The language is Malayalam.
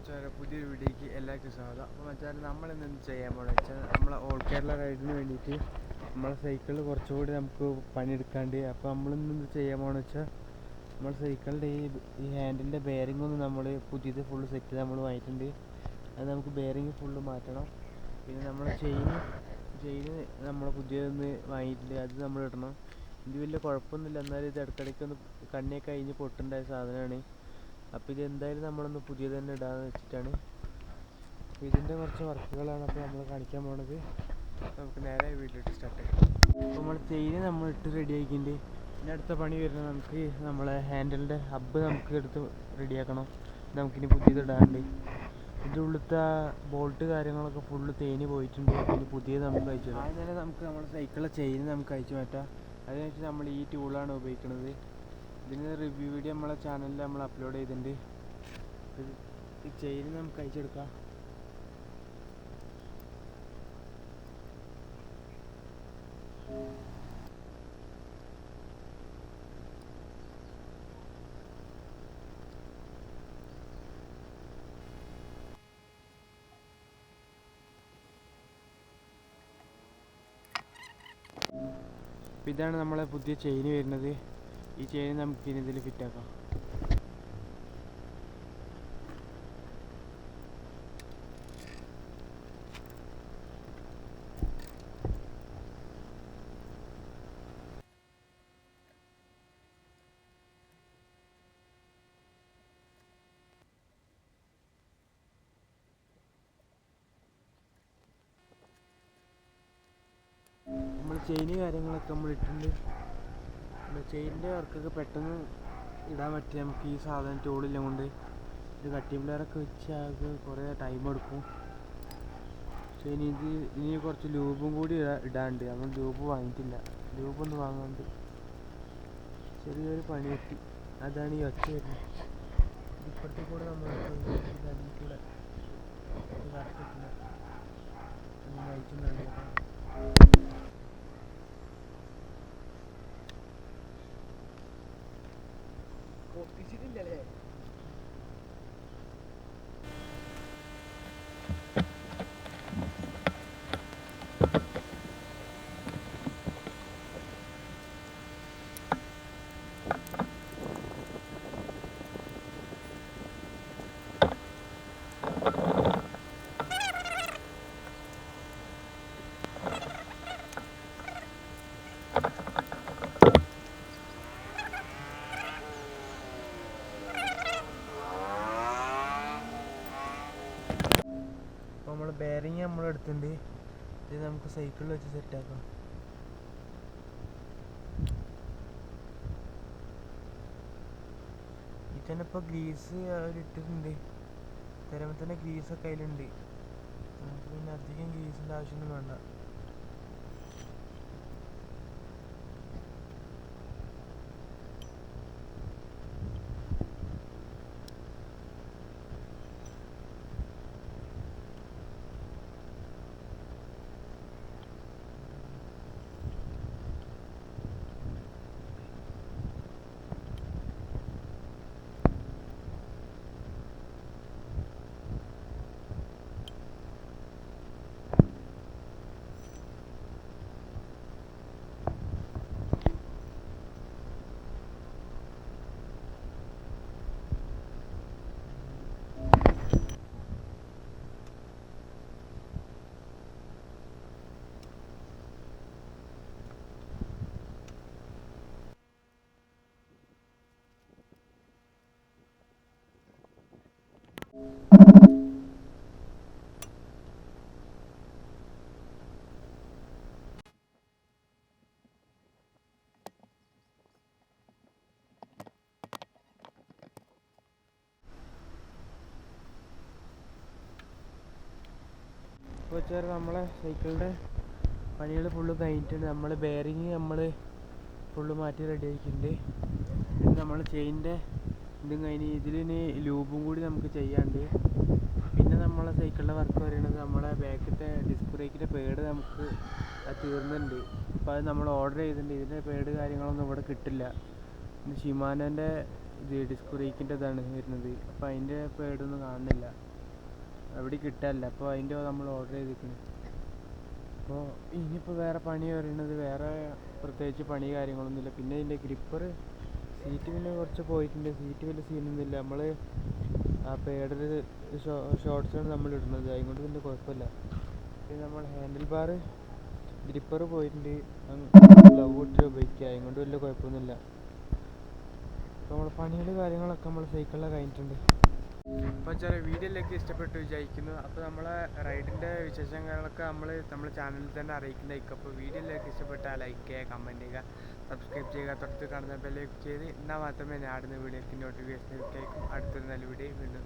മച്ചാരെ പുതിയൊരു വീഡിയോക്ക് എല്ലാവർക്കും സ്വാഗതം. അപ്പോൾ മച്ചാരെ നമ്മൾ ഇന്ന് എന്ത് ചെയ്യാൻ പോകണം വെച്ചാൽ നമ്മളെ ഓൾ കേരള റൈഡിന് വേണ്ടിയിട്ട് നമ്മളെ സൈക്കിളിൽ കുറച്ചുകൂടി നമുക്ക് പണിയെടുക്കാണ്ട് അപ്പോൾ നമ്മളിന്ന് എന്ത് ചെയ്യാൻ പോകണം വെച്ചാൽ നമ്മൾ സൈക്കിളിന്റെ ഈ ഈ ഹാൻഡിലിന്റെ ബെയറിംഗ് ഒന്ന് നമ്മൾ പുതിയത് ഫുള്ള് സെറ്റ് നമ്മൾ വാങ്ങിയിട്ടുണ്ട്. അത് നമുക്ക് ബെയറിംഗ് ഫുള്ള് മാറ്റണം. പിന്നെ നമ്മളെ ചെയിൻ ചെയിൻ നമ്മൾ പുതിയതൊന്ന് വാങ്ങിയിട്ടുണ്ട്. അത് നമ്മൾ ഇടണം. ഇത് വലിയ കുഴപ്പമൊന്നുമില്ല. എന്നാലും ഇത് ഇടയ്ക്കിടയ്ക്ക് ഒന്ന് കണ്ണിയൊക്കെ കഴിഞ്ഞ് പൊട്ടുണ്ടായ സാധനമാണ്. അപ്പോൾ ഇത് എന്തായാലും നമ്മളൊന്ന് പുതിയത് തന്നെ ഇടാന്ന് വെച്ചിട്ടാണ്. ഇതിന്റെ കുറച്ച് വർക്കുകളാണ് അപ്പോൾ നമ്മൾ കാണിക്കാൻ പോണത്. നമുക്ക് നേരെ വീട്ടിലിട്ട് സ്റ്റാർട്ട് ചെയ്യാം. അപ്പോൾ നമ്മൾ ചെയിന് നമ്മൾ ഇട്ട് റെഡി ആക്കിയിട്ടുണ്ട്. പിന്നെ അടുത്ത പണി വരുന്നത് നമുക്ക് നമ്മളെ ഹാൻഡിലിന്റെ ഹബ്ബ് നമുക്ക് എടുത്ത് റെഡിയാക്കണം നമുക്കിനി പുതിയത് ഇടാണ്ട്. ഇതിന്റെ ഉള്ളിലത്തെ ബോൾട്ട് കാര്യങ്ങളൊക്കെ ഫുള്ള് തേഞ്ഞ് പോയിട്ടുണ്ട്. ഇനി പുതിയത് നമുക്ക് അയച്ചു തന്നെ നമുക്ക് നമ്മുടെ സൈക്കിളിലെ ചെയിൻ നമുക്ക് അയച്ചു മാറ്റാം. അതിന് വെച്ചാൽ നമ്മൾ ഈ ടൂളാണ് ഉപയോഗിക്കുന്നത് ഇതിന് റിവ്യൂ വീഡിയോ നമ്മളെ ചാനലിൽ നമ്മൾ അപ്ലോഡ് ചെയ്തിട്ടുണ്ട് ചെയിൻ നമുക്ക് അയച്ചെടുക്കാം. ഇതാണ് നമ്മളെ പുതിയ ചെയിൻ വരുന്നത്. ഈ ചെയിൻ നമുക്ക് ഇനി ഇതിൽ ഫിറ്റാക്കാം നമ്മൾ ചെയിന് കാര്യങ്ങളൊക്കെ നമ്മൾ ഇട്ടിട്ടുണ്ട്. ചെയിനിന്റെ വർക്കൊക്കെ പെട്ടെന്ന് ഇടാൻ പറ്റിയ നമുക്ക് ഈ സാധനം ടൂളെല്ലാം കൊണ്ട് ഇത് കട്ടിംഗ് പ്ലെയറൊക്കെ വെച്ച് അത് കുറേ ടൈം എടുക്കും. പക്ഷേ ഇനി ഇത് ഇനി കുറച്ച് ലൂബും കൂടി ഇടാ- ഇടാണ്ട് നമ്മൾ ലൂബ് വാങ്ങിയിട്ടില്ല. ലൂബ് ഒന്ന് വാങ്ങാണ്ട് ചെറിയൊരു പണി കിട്ടി. അതാണ് ഈ ഒച്ച വരുന്നത്. ഇപ്പോഴത്തെ കൂടെ നമ്മൾ കൂടെ കറക്റ്റ് കിട്ടില്ല വായിക്കുന്നുണ്ട് ഒപ്പിച്ചിട്ടില്ലല്ലേ അപ്പോൾ നമ്മൾ ബെയറിങ് എടുത്തുണ്ട്. ഇത് നമുക്ക് സൈക്കിളിൽ വെച്ച് സെറ്റ് ആക്കാം. ഇതിന് ഇപ്പോൾ ഗ്രീസ് ഇട്ടിട്ടുണ്ട്. തരുമ്പോൾ തന്നെ ഗ്രീസൊക്കെ അതിലുണ്ട് നമുക്ക് പിന്നെ അധികം ഗ്രീസിന്റെ ആവശ്യമൊന്നും വേണ്ട. ഇപ്പോൾ വെച്ചാൽ നമ്മളെ സൈക്കിളിന്റെ പണികൾ ഫുള്ള് കഴിഞ്ഞിട്ടുണ്ട്. നമ്മൾ ബെയറിങ് നമ്മൾ ഫുള്ള് മാറ്റി റെഡി ആക്കിയിട്ടുണ്ട് പിന്നെ നമ്മൾ ചെയിന്റെ ഇതും കഴിഞ്ഞ് ഇതിലിനി ലൂബും കൂടി നമുക്ക് ചെയ്യാണ്ട്. പിന്നെ നമ്മളെ സൈക്കിളിന്റെ വർക്ക് പറയുന്നത് നമ്മളെ ബാക്കിലത്തെ ഡിസ്ക് ബ്രേക്കിന്റെ പേഡ് നമുക്ക് തീർന്നിട്ടുണ്ട്. അപ്പോൾ അത് നമ്മൾ ഓർഡർ ചെയ്തിട്ടുണ്ട്. ഇതിന്റെ പേഡ് കാര്യങ്ങളൊന്നും ഇവിടെ കിട്ടില്ല. ഷിമാനന്റെ ഇത് ഡിസ്ക് ബ്രേക്കിന്റെ ഇതാണ് വരുന്നത്. അപ്പോൾ അതിന്റെ പേഡൊന്നും കാണുന്നില്ല. എവിടെ കിട്ടാനില്ല. അപ്പോൾ അതിന്റെ നമ്മൾ ഓർഡർ ചെയ്തിരിക്കുന്നു. അപ്പോൾ ഇനിയിപ്പോൾ വേറെ പണി വരുന്നത് വേറെ പ്രത്യേകിച്ച് പണി കാര്യങ്ങളൊന്നുമില്ല. പിന്നെ ഇതിന്റെ ഗ്രിപ്പർ സീറ്റ് പിന്നെ കുറച്ച് പോയിട്ടുണ്ട്. സീറ്റ് വലിയ സീനൊന്നുമില്ല. നമ്മൾ ആ പേഡൽ ഷോർട്സാണ് നമ്മൾ ഇടുന്നത്. അതുകൊണ്ട് പിന്നെ കുഴപ്പമില്ല. പിന്നെ നമ്മൾ ഹാൻഡിൽ ബാർ ഗ്രിപ്പർ പോയിട്ടുണ്ട്. ലവ് ഇട്ട് ഉപയോഗിക്കുക. അതുകൊണ്ട് വലിയ കുഴപ്പമൊന്നുമില്ല. അപ്പോൾ നമ്മൾ പണികൾ കാര്യങ്ങളൊക്കെ നമ്മൾ സൈക്കിളിൽ കഴിഞ്ഞിട്ടുണ്ട്. അപ്പോൾ ചില വീഡിയോയിലേക്ക് ഇഷ്ടപ്പെട്ടു വിചാരിക്കുന്നു. അപ്പോൾ നമ്മളെ റൈഡിന്റെ വിശേഷങ്ങളൊക്കെ നമ്മൾ നമ്മുടെ ചാനലിൽ തന്നെ അറിയിക്കുന്നതായിരിക്കും. അപ്പോൾ വീഡിയോയിലേക്ക് ഇഷ്ടപ്പെട്ടാൽ ലൈക്ക് ചെയ്യുക കമന്റ് ചെയ്യുക സബ്സ്ക്രൈബ് ചെയ്യുക. തൊട്ട് കാണുന്ന ബെല്ലേക്ക് ചെയ്ത് എന്നാൽ മാത്രമേ ഞാൻ ആടുന്ന വീഡിയോക്ക് നോട്ടിഫിക്കേഷൻ കേൾക്കും അടുത്തൊരു നല്ല വീഡിയോ വീണ്ടും.